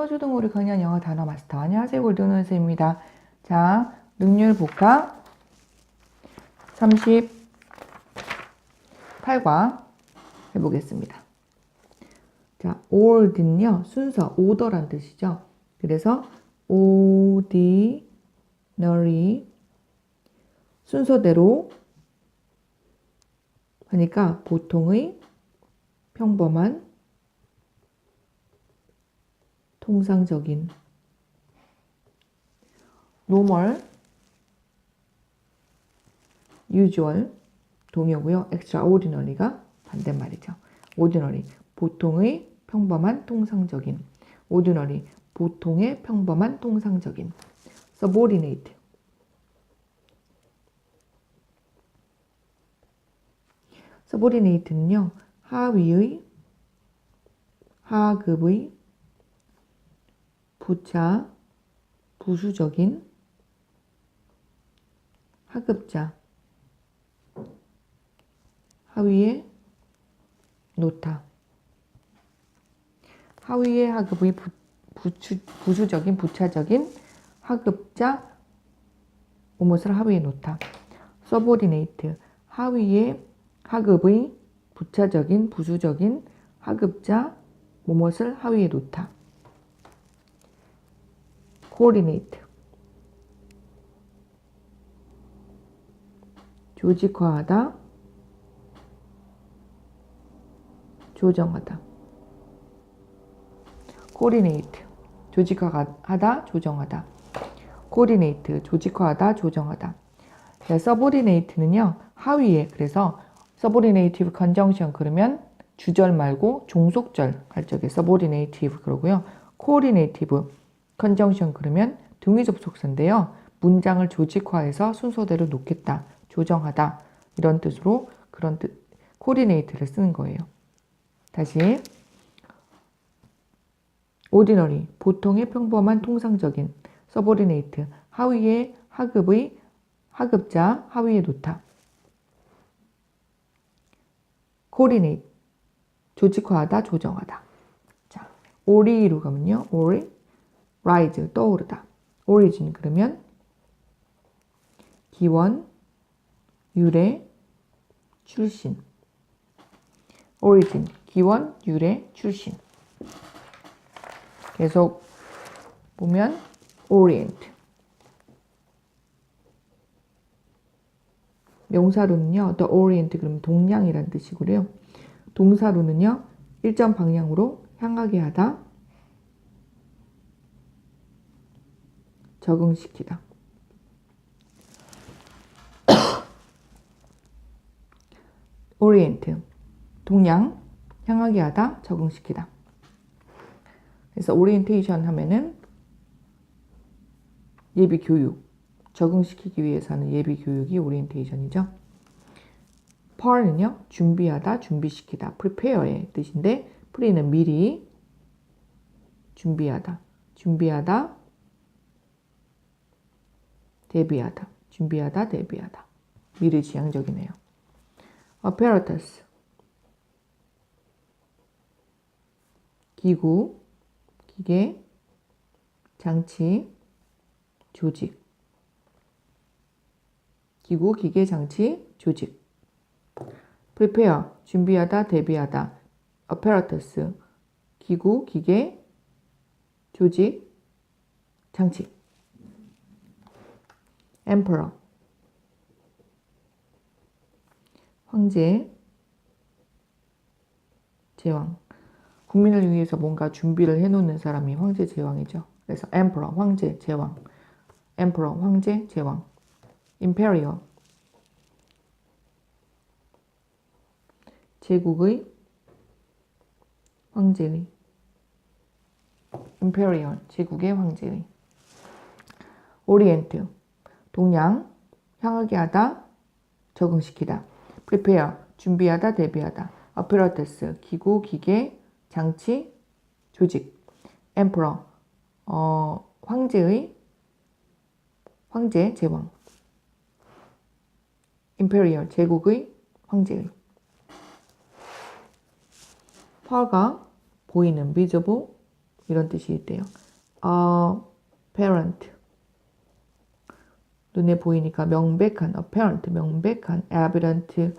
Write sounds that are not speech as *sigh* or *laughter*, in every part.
선호주동으로 강연 영어 단어 마스터. 안녕하세요. 골든원 선생입니다. 자, 능률 복합 38과 해보겠습니다. 자, ord는요, 순서, 오더란 뜻이죠. 그래서 ordinary 순서대로 하니까 보통의 평범한 통상적인 normal usual 동요고요. extraordinary가 반대말이죠. ordinary 보통의 평범한 통상적인 ordinary 보통의 평범한 통상적인 subordinate subordinate는요. 하위의 하급의 부차 부수적인 하급자. 하위에 놓다 하위의 하급의 부, 부추, 부수적인 부차적인 하급자. 무엇을 하위에 놓다 서보디네이트. 하위의 하급의 부차적인 부수적인 하급자. 무엇을 하위에 놓다 coordinate 조직화하다 조정하다 coordinate 조직화하다 조정하다 coordinate 조직화하다 조정하다 네, subordinate는요 하위에 그래서 subordinative conjunction 그러면 주절 말고 종속절 할 적에 subordinative 그러고요 coordinative 컨정션 그러면 등위 접속사인데요. 문장을 조직화해서 순서대로 놓겠다, 조정하다 이런 뜻으로 그런 뜻 코디네이트를 쓰는 거예요. 다시 ordinary 보통의 평범한 통상적인 서보디네이트 하위의 하급의 하급자 하위에 놓다. coordinate 조직화하다 조정하다. 자, 오리로 가면요. 오리 rise 떠오르다. origin 그러면 기원, 유래, 출신. origin 기원, 유래, 출신. 계속 보면 orient. 명사로는요, the orient 그러면 동양이란 뜻이고요. 동사로는요, 일정 방향으로 향하게 하다, 적응시키다. *coughs* 오리엔트 동양 향하게 하다 적응시키다. 그래서 오리엔테이션 하면은 예비 교육 적응시키기 위해서 하는 예비 교육이 오리엔테이션이죠. par는요 준비하다 준비시키다 prepare의 뜻인데 pre는 미리 준비하다 준비하다 대비하다, 준비하다, 대비하다. 미래지향적이네요. apparatus. 기구, 기계, 장치, 조직. 기구, 기계, 장치, 조직. Prepare. 준비하다, 대비하다. Apparatus. 기구, 기계, 조직, 장치 emperor. 황제. 제왕. 국민을 위해서 뭔가 준비를 해놓는 사람이 황제 제왕이죠. 그래서 emperor 황제 제왕. Emperor 황제 제왕. Imperial. 제국의 황제의. Imperial. 제국의 황제의. Orient 동양, 향하게 하다, 적응시키다. prepare, 준비하다, 대비하다. apparatus, 기구, 기계, 장치, 조직. emperor, 어, 황제의, 황제, 제왕. imperial, 제국의, 황제의. 화가 보이는 visible, 이런 뜻이 있대요. apparent 눈에 보이니까 명백한 apparent 명백한 evident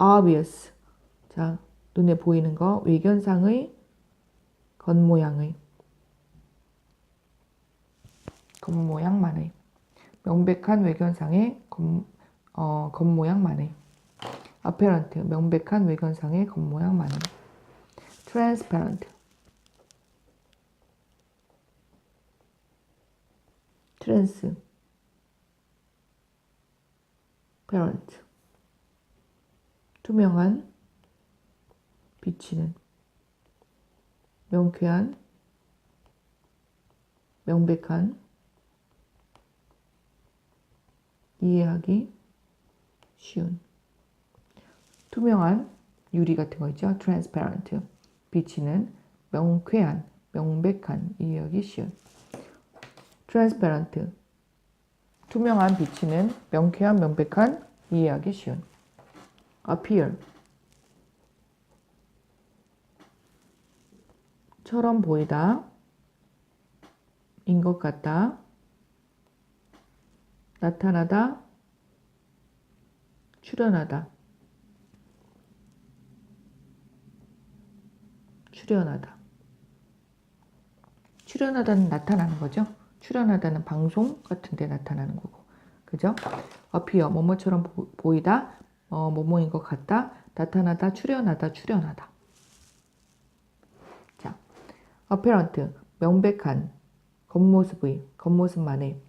obvious. 자 눈에 보이는 거 외견상의 겉모양의. 겉모양만의. 명백한 외견상의 겉, 어, 겉모양만의. apparent 명백한 외견상의 겉모양만의. transparent. 트랜스 parent. 투명한 비치는 명쾌한 명백한 이해하기 쉬운. 투명한 유리 같은 거 있죠? Transparent. 비치는 명쾌한 명백한 이해하기 쉬운. Transparent 투명한 비치는 명쾌한 명백한 이해하기 쉬운. Appear 처럼 보이다. 인 것 같다. 나타나다. 출현하다. 출현하다. 출현하다는 나타나는 거죠 출연하다는 방송 같은 데 나타나는 거고. 그죠? appear, 뭐뭐처럼 보, 이다 어, 뭐뭐인 것 같다, 나타나다, 출연하다, 출연하다. 자, apparent, 명백한, 겉모습의, 겉모습만의,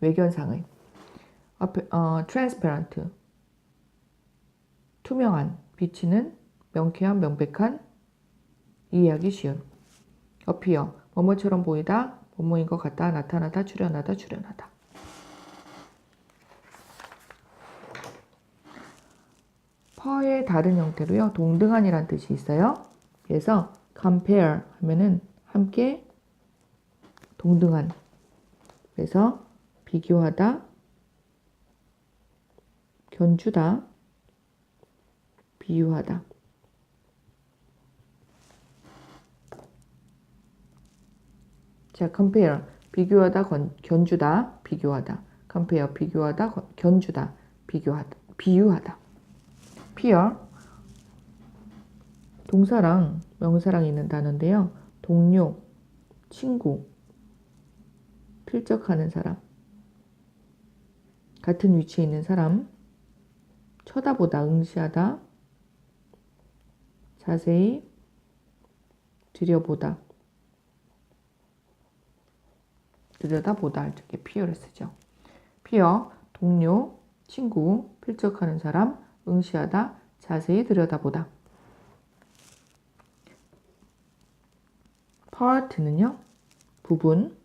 외견상의. 어, transparent, 투명한, 비치는, 명쾌한, 명백한, 이해하기 쉬운. appear, 뭐뭐처럼 보이다, 뭐뭐인 것 같다, 나타나다, 출현하다, 출현하다. 퍼의 다른 형태로요, 동등한이란 뜻이 있어요. 그래서 compare 하면은 함께 동등한. 그래서 비교하다, 견주다, 비유하다. 자, compare 비교하다, 건, 견주다, 비교하다. compare 비교하다, 건- 견주다, 비교하다, 비유하다. peer 동사랑 명사랑 있는 단어인데요. 동료, 친구, 필적하는 사람, 같은 위치에 있는 사람, 쳐다보다, 응시하다, 자세히 들여보다. 들여다보다 할 적에 피어를 쓰죠. 피어, 동료, 친구, 필적하는 사람, 응시하다, 자세히 들여다보다. part는요, 부분,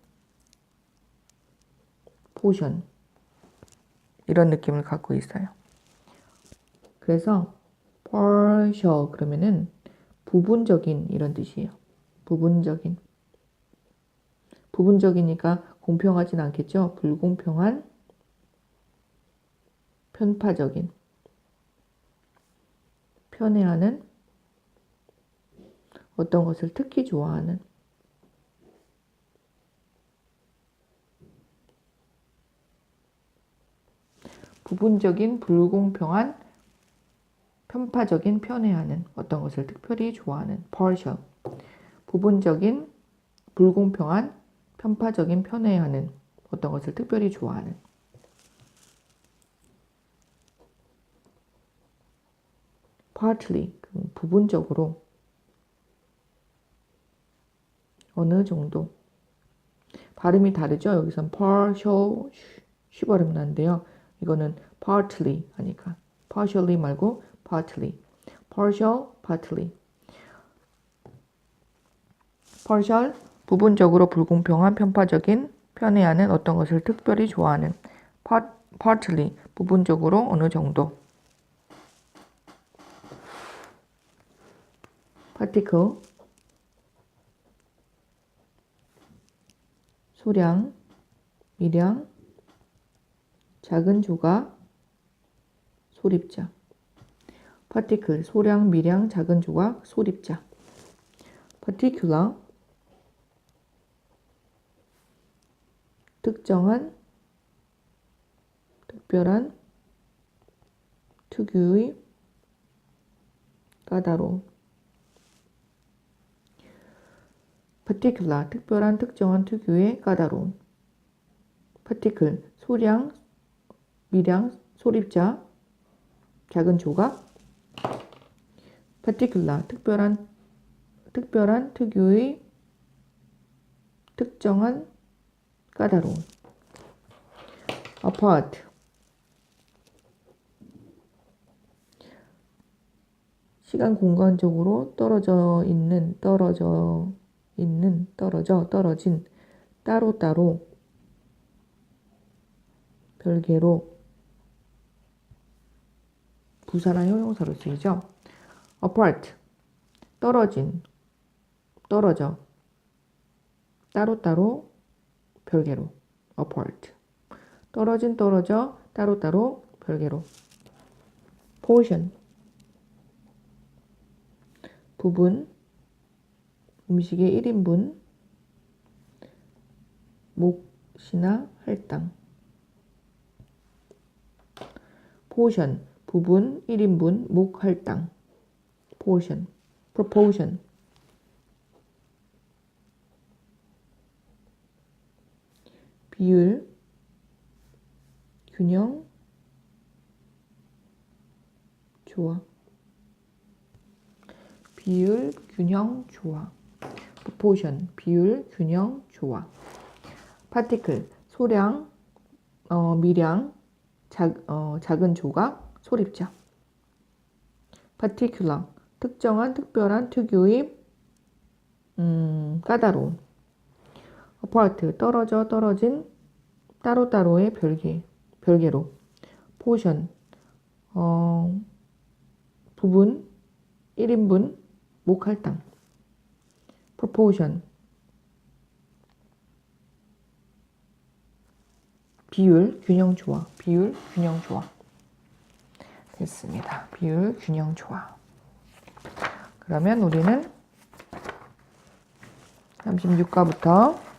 포션 이런 느낌을 갖고 있어요. 그래서 partial 그러면은 부분적인 이런 뜻이에요. 부분적인. 부분적이니까 공평하진 않겠죠. 불공평한, 편파적인, 편애하는, 어떤 것을 특히 좋아하는. 부분적인, 불공평한, 편파적인, 편애하는, 어떤 것을 특별히 좋아하는, partial. 부분적인, 불공평한, 편파적인 편애하는 어떤 것을 특별히 좋아하는 partly 그 부분적으로 어느 정도 발음이 다르죠 여기선 partial 쉬 발음 나는데요 이거는 partly 하니까 partially 말고 partly partial partly partial 부분적으로 불공평한 편파적인 편애하는 어떤 것을 특별히 좋아하는 part, partly 부분적으로 어느 정도. particle 소량 미량 작은 조각 소립자. particle 소량 미량 작은 조각 소립자. particular 특정한 특별한 특유의 까다로움 particular 특별한 특정한 특유의 까다로움 particle 소량 미량 소립자 작은 조각. Particular 특별한 특별한 특유의 특정한 까다로움 apart 시간 공간적으로 떨어져 있는 떨어져 있는 떨어져 떨어진 따로 따로 별개로 부사나 형용사로 쓰이죠. apart 떨어진 떨어져. 따로따로 별개로 apart. 떨어진 떨어져 따로따로 별개로. portion. 부분 음식의 1인분. 몫이나 할당. 포션 부분 1인분 목 할당. portion. proportion 비율 균형 조화. 비율 균형 조화. proportion 비율 균형 조화. particle 소량 어, 미량 작, 어, 작은 조각 소립자. particular 특정한 특별한 특유의 음, 까다로 움 apart 떨어져 떨어진 따로따로의 별개 별개로. portion 어, 부분 1인분 목할당. proportion 비율 균형 조화 비율 균형 조화 됐습니다. 비율 균형 조화 그러면 우리는 36가부터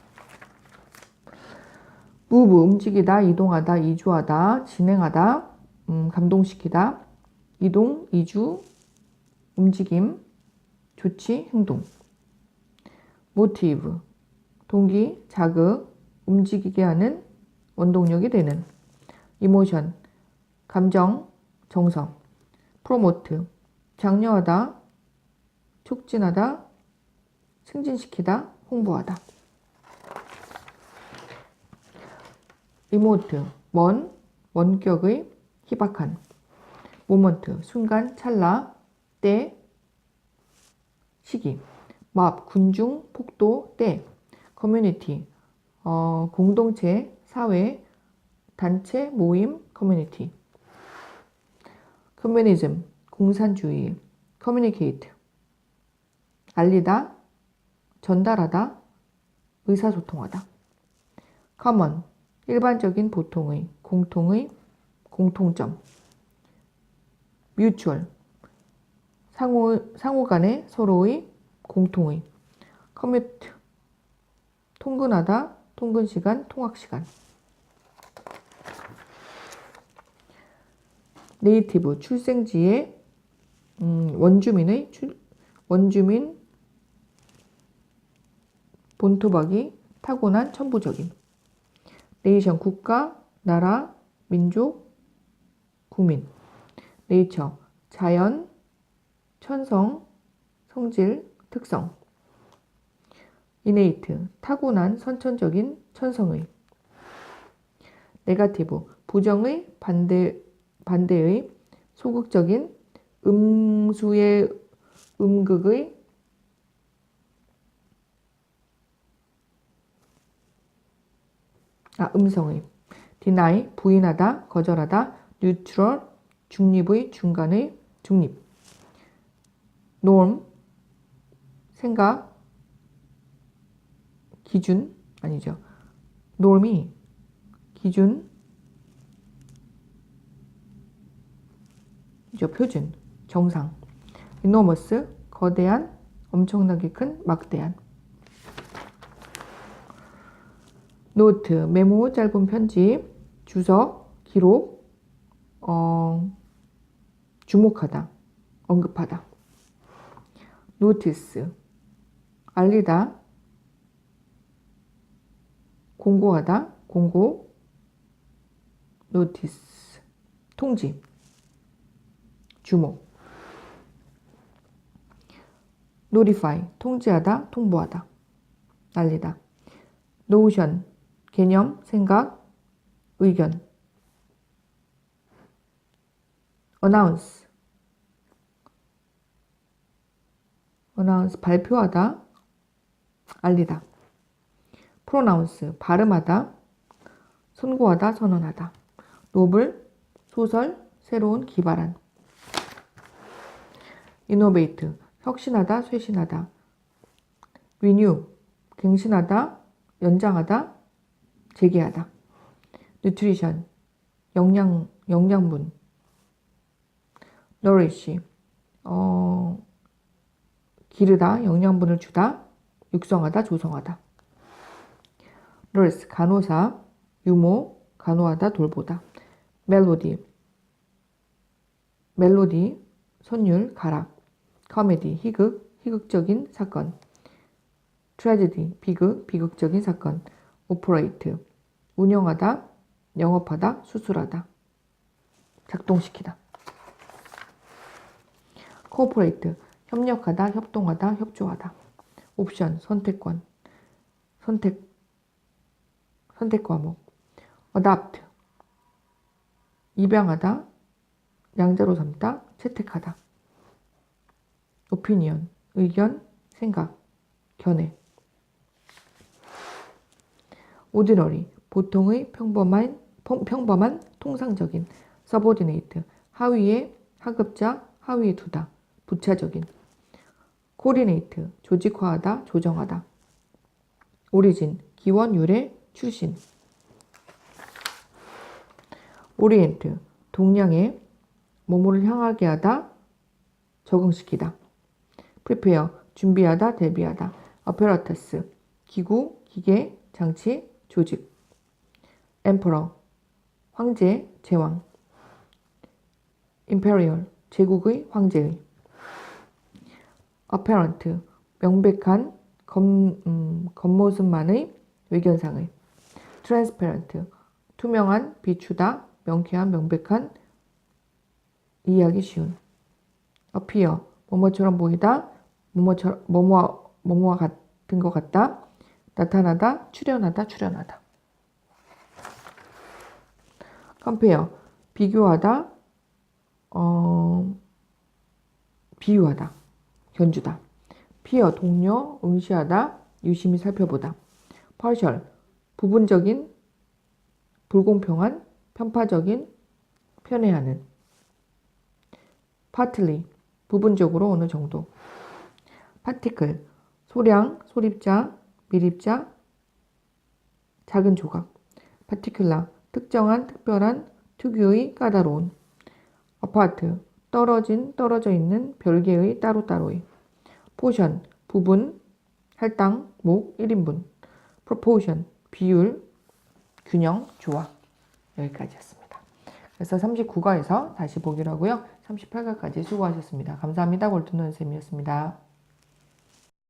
move 움직이다 이동하다 이주하다 진행하다 음, 감동시키다. 이동 이주 움직임 조치 행동. motive 동기 자극 움직이게 하는 원동력이 되는. emotion 감정 정성. promote 장려하다 촉진하다 승진시키다 홍보하다 remote 먼 원격의 희박한. moment 순간 찰나 때 시기. mob 군중 폭도 때. community 어, 공동체 사회 단체 모임 커뮤니티. 커뮤니즘 공산주의 communicate 알리다 전달하다 의사소통하다. common 일반적인 보통의 공통의 공통점. mutual. 상호, 상호 간의 서로의 공통의. commute. 통근하다 통근 시간 통학 시간. 네이티브. 출생지의 음, 원주민의 출, 원주민 본토박이 타고난 천부적인 네이션 국가 나라 민족 국민. 네이처 자연 천성 성질 특성. 이네이트 타고난 선천적인 천성의. 네가티브 부정의 반대 반대의 소극적인 음수의 음극의 아 음성의. deny 부인하다 거절하다 neutral 중립의 중간의 중립. norm 생각 기준 아니죠. norm이 기준 이죠 표준 정상. enormous 거대한 엄청나게 큰 막대한 노트, 메모, 짧은 편지, 주석, 기록, 어, 주목하다, 언급하다. 노티스, 알리다, 공고하다, 공고, 노티스, 통지, 주목. 노리파이, 통지하다, 통보하다, 알리다. 노션, 개념, 생각, 의견. announce, announce, 발표하다, 알리다. pronounce, 발음하다, 선고하다, 선언하다. 노블, 소설, 새로운, 기발한. innovate, 혁신하다, 쇄신하다. renew, 갱신하다, 연장하다, 재개하다. nutrition, 영양, 영양분. nourish, 어, 기르다, 영양분을 주다, 육성하다, 조성하다. nurse, 간호사, 유모, 간호하다, 돌보다. 멜로디, 멜로디, 선율, 가락. 코미디, 희극, 희극적인 사건. 트레지디, 비극, 비극적인 사건. 오퍼레이트, 운영하다, 영업하다, 수술하다. 작동시키다. 코퍼레이트, 협력하다, 협동하다, 협조하다. 옵션, 선택권. 선택, 선택 과목. 어답트, 입양하다, 양자로 삼다, 채택하다. 오피니언, 의견, 생각, 견해. 오디너리, 보통의 평범한, 평- 평범한, 통상적인. 서보디네이트, 하위의 하급자, 하위에 두다. 부차적인. 코디네이트, 조직화하다, 조정하다. 오리진, 기원, 유래, 출신. 오리엔트, 동양의 뭐뭐를 향하게 하다, 적응시키다. 프리페어, 준비하다, 대비하다. 어페라터스, 기구, 기계, 장치, 조직. 엠퍼러, 황제, 제왕. 임페리얼, 제국의, 황제의. 어페런트, 명백한, 겉, 음, 겉모습만의, 외견상의. 트랜스페런트, 투명한, 비추다, 명쾌한, 명백한, 이해하기 쉬운. appear, 뭐뭐처럼 보이다, 뭐뭐처럼, 뭐뭐와, 뭐뭐와 같은 것 같다, 나타나다, 출현하다, 출현하다. compare, 비교하다, 어, 비유하다, 견주다. peer, 동료, 응시하다, 유심히 살펴보다. partial, 부분적인, 불공평한, 편파적인, 편애하는. partly, 부분적으로 어느 정도. particle, 소량, 소립자, 미립자, 작은 조각. particular, 특정한, 특별한, 특유의, 까다로운. apart, 떨어진, 떨어져 있는, 별개의, 따로따로의. portion, 부분, 할당, 목, 1인분. proportion, 비율, 균형, 조화. 여기까지였습니다. 그래서 39과에서 다시 보기로 하고요. 38과까지 수고하셨습니다. 감사합니다. 골든논 쌤이었습니다.